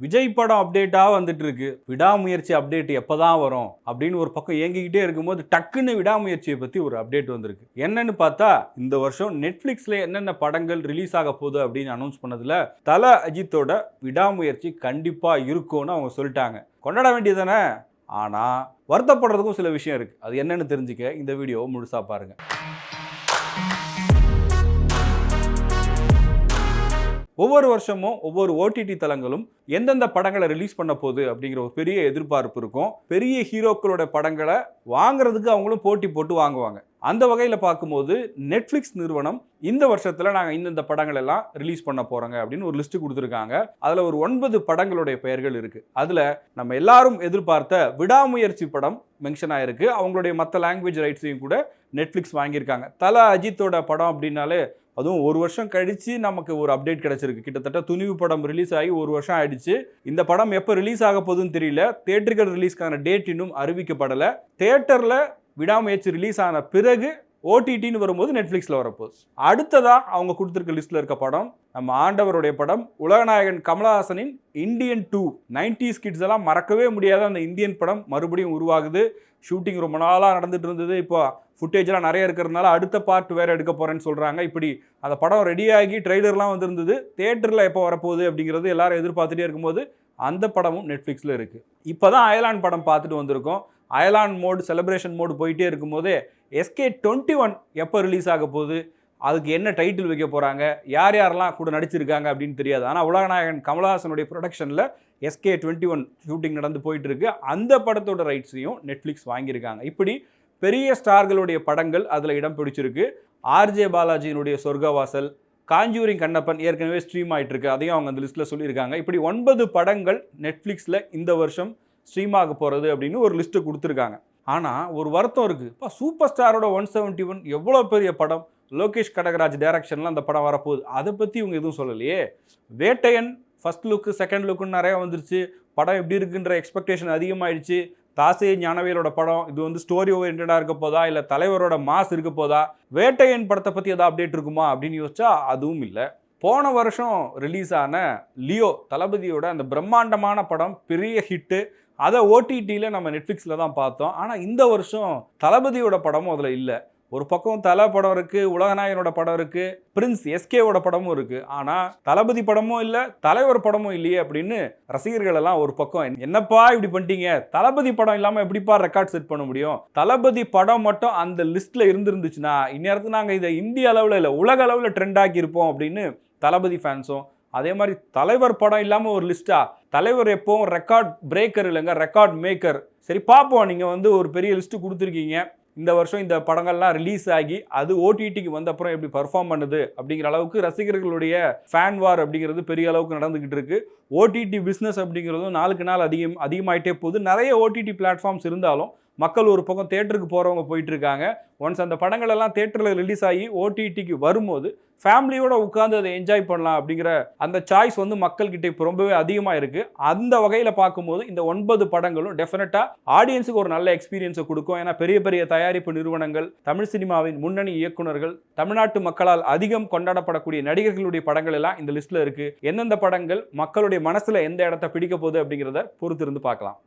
விஜய் படம் அப்டேட்டாக வந்துட்டு இருக்கு விடாமுயற்சி அப்டேட் எப்போ தான் வரும் அப்படின்னு ஒரு பக்கம் இயங்கிக்கிட்டே இருக்கும்போது டக்குன்னு விடாமுயற்சியை பற்றி ஒரு அப்டேட் வந்திருக்கு. என்னன்னு பார்த்தா இந்த வருஷம் நெட்ஃப்ளிக்ஸில் என்னென்ன படங்கள் ரிலீஸ் ஆக போகுது அப்படின்னு அனௌன்ஸ் பண்ணதில் தல அஜித்தோட விடாமுயற்சி கண்டிப்பாக இருக்கும்னு அவங்க சொல்லிட்டாங்க. கொண்டாட வேண்டியதானே ஆனால் வருத்தப்படுறதுக்கும் சில விஷயம் இருக்குது அது என்னென்னு தெரிஞ்சுக்க இந்த வீடியோவை முழுசாக பாருங்கள் ஒவ்வொரு வருஷமும் ஒவ்வொரு ஓடிடி தளங்களும் எந்தெந்த படங்களை ரிலீஸ் பண்ண போகுது அப்படிங்கிற ஒரு பெரிய எதிர்பார்ப்பு இருக்கும். பெரிய ஹீரோக்களோட படங்களை வாங்குறதுக்கு அவங்களும் போட்டி போட்டு வாங்குவாங்க. அந்த வகையில் பார்க்கும்போது நெட்ஃப்ளிக்ஸ் நிறுவனம் இந்த வருஷத்தில் நாங்கள் இந்தந்த படங்கள் எல்லாம் ரிலீஸ் பண்ண போகிறோங்க அப்படின்னு ஒரு லிஸ்ட்டு கொடுத்துருக்காங்க. அதில் ஒரு ஒன்பது படங்களுடைய பெயர்கள் இருக்குது அதில் நம்ம எல்லாரும் எதிர்பார்த்த விடாமுயற்சி படம் மென்ஷன் ஆகிருக்கு அவங்களுடைய மற்ற லாங்குவேஜ் ரைட்ஸையும் கூட நெட்ஃப்ளிக்ஸ் வாங்கியிருக்காங்க. தல அஜித்தோட படம் அப்படின்னாலே அதுவும் ஒரு வருஷம் கழித்து நமக்கு ஒரு அப்டேட் கிடச்சிருக்கு. கிட்டத்தட்ட துணிவு படம் ரிலீஸ் ஆகி ஒரு வருஷம் ஆயிடுச்சு. இந்த படம் எப்போ ரிலீஸ் ஆக போகுதுன்னு தெரியல. தேட்டர்கள் ரிலீஸ்க்கான டேட் இன்னும் அறிவிக்கப்படலை. தேட்டரில் விடாமுயற்சி ரிலீஸ் ஆன பிறகு ஓடிடின்னு வரும்போது நெட்ஃப்ளிக்ஸில் வரப்போகுது அடுத்ததாக அவங்க கொடுத்துருக்க லிஸ்ட்டில் இருக்க படம் நம்ம ஆண்டவருடைய படம் உலகநாயகன் கமலஹாசனின் இந்தியன் டூ நைன்டிஸ் கிட்ஸ் எல்லாம் மறக்கவே முடியாத அந்த இந்தியன் படம் மறுபடியும் உருவாகுது. ஷூட்டிங் ரொம்ப நாளாக நடந்துட்டு இருந்தது. இப்போ ஃபுட்டேஜ்லாம் நிறைய இருக்கிறதுனால அடுத்த பார்ட் வேறு எடுக்க போகிறேன்னு சொல்கிறாங்க இப்படி அந்த படம் ரெடியாகி ட்ரெய்லர்லாம் வந்திருந்தது. தேட்டரில் எப்போ வரப்போகுது அப்படிங்கிறது எல்லாரும் எதிர்பார்த்துட்டே இருக்கும்போது அந்த படமும் நெட்ஃப்ளிக்ஸில் இருக்குது இப்போ தான் அயலான் படம் பார்த்துட்டு வந்திருக்கோம். அயலான் மோடு செலிப்ரேஷன் மோடு போயிட்டே இருக்கும்போதே எஸ்கே டுவெண்ட்டி ஒன் எப்போ ரிலீஸ் ஆக போகுது? அதுக்கு என்ன டைட்டில் வைக்க போகிறாங்க யார் யாரெல்லாம் கூட நடிச்சிருக்காங்க அப்படின்னு தெரியாது. ஆனால் உலகநாயகன் கமலஹாசனுடைய ப்ரொடக்ஷனில் எஸ்கே டுவெண்ட்டி ஒன் ஷூட்டிங் நடந்து போயிட்டு இருக்கு. அந்த படத்தோட ரைட்ஸையும் நெட்ஃப்ளிக்ஸ் வாங்கியிருக்காங்க. இப்படி பெரிய ஸ்டார்களுடைய படங்கள் அதில் இடம் பிடிச்சிருக்கு. ஆர்ஜே பாலாஜியினுடைய சொர்க்கவாசல் காஞ்சூரிங் கண்ணப்பன் ஏற்கனவே ஸ்ட்ரீம் ஆகிட்டு இருக்கு அதையும் அவங்க அந்த லிஸ்ட்டில் சொல்லியிருக்காங்க. இப்படி ஒன்பது படங்கள் நெட்ஃப்ளிக்ஸில் இந்த வருஷம் ஸ்ட்ரீம் ஆக போகிறது அப்படின்னு ஒரு லிஸ்ட்டு கொடுத்துருக்காங்க. ஆனால் ஒரு வருத்தம் இருக்குது இப்போ சூப்பர் ஸ்டாரோட ஒன் செவன்ட்டி ஒன் எவ்வளோ பெரிய படம்? லோகேஷ் கடகராஜ் டைரக்ஷனில் அந்த படம் வரப்போகுது. அதை பற்றி இவங்க எதுவும் சொல்லலையே. வேட்டையன் ஃபஸ்ட் லுக்கு செகண்ட் லுக்குன்னு நிறையா வந்துருச்சு. படம் எப்படி இருக்குன்ற எக்ஸ்பெக்டேஷன் அதிகமாகிடுச்சு தாசே ஞானவேலோட படம் இது வந்து ஸ்டோரி ஓரியன்டாக இருக்க போதா இல்லை தலைவரோட மாஸ் இருக்க போதா வேட்டையன் படத்தை பற்றி ஏதாவது அப்டேட் இருக்குமா அப்படின்னு யோசிச்சா அதுவும் இல்லை. போன வருஷம் ரிலீஸ் ஆன லியோ தளபதியோட அந்த பிரம்மாண்டமான படம் பெரிய ஹிட்டு அதை ஓடிடியில் நம்ம நெட்ஃப்ளிக்ஸில் தான் பார்த்தோம். ஆனால் இந்த வருஷம் தளபதியோட படமும் அதில் இல்லை. ஒரு பக்கம் தலை படம் இருக்குது உலகநாயகனோட படம் இருக்குது பிரின்ஸ் எஸ்கேவோட படமும் இருக்குது ஆனால் தளபதி படமும் இல்லை தலைவர் படமும் இல்லையே அப்படின்னு ரசிகர்கள் எல்லாம் ஒரு பக்கம் என்னப்பா இப்படி பண்ணிட்டீங்க? தளபதி படம் இல்லாமல் எப்படிப்பா ரெக்கார்ட் செட் பண்ண முடியும்? தளபதி படம் மட்டும் அந்த லிஸ்ட்டில் இருந்துருந்துச்சுன்னா இந்நேரத்தில் நாங்கள் இதை இந்திய அளவில் இல்லை உலக அளவில் ட்ரெண்ட் ஆக்கியிருப்போம் அப்படின்னு தளபதி ஃபேன்ஸும் அதே மாதிரி தலைவர் படம் இல்லாமல் ஒரு லிஸ்ட்டா தலைவர் எப்போவும் ரெக்கார்ட் பிரேக்கர் இல்லைங்க ரெக்கார்ட் மேக்கர் சரி பார்ப்போம். நீங்கள் வந்து ஒரு பெரிய லிஸ்ட்டு கொடுத்துருக்கீங்க. இந்த வருஷம் இந்த படங்கள்லாம் ரிலீஸ் ஆகி அது ஓடிடிக்கு வந்த அப்புறம் எப்படி பர்ஃபார்ம் பண்ணுது அப்படிங்கிற அளவுக்கு ரசிகர்களுடைய ஃபேன் வார் அப்படிங்கிறது பெரிய அளவுக்கு நடந்துக்கிட்டு இருக்கு. ஓடிடி பிஸ்னஸ் அப்படிங்கிறதும் நாளுக்கு நாள் அதிகம் அதிகமாயிட்டே போகுது. நிறைய ஓடிடி பிளாட்ஃபார்ம்ஸ் இருந்தாலும் மக்கள் ஒரு பக்கம் தேட்டருக்கு போகிறவங்க போயிட்டுருக்காங்க. ஒன்ஸ் அந்த படங்கள் எல்லாம் தேட்டரில் ரிலீஸ் ஆகி ஓடிடிக்கு வரும்போது ஃபேமிலியோட உட்காந்து அதை என்ஜாய் பண்ணலாம் அப்படிங்கிற அந்த சாய்ஸ் வந்து மக்கள்கிட்ட இப்போ ரொம்பவே அதிகமாக இருக்குது அந்த வகையில் பார்க்கும்போது இந்த ஒன்பது படங்களும் டெஃபினட்டாக ஆடியன்ஸுக்கு ஒரு நல்ல எக்ஸ்பீரியன்ஸை கொடுக்கும். ஏன்னா பெரிய பெரிய தயாரிப்பு நிறுவனங்கள் தமிழ் சினிமாவின் முன்னணி இயக்குனர்கள் தமிழ்நாட்டு மக்களால் அதிகம் கொண்டாடப்படக்கூடிய நடிகர்களுடைய படங்கள் எல்லாம் இந்த லிஸ்ட்டில் இருக்குது எந்தெந்த படங்கள் மக்களுடைய மனசில் எந்த இடத்த பிடிக்க போகுது அப்படிங்கிறத பொறுத்திருந்து பார்க்கலாம்.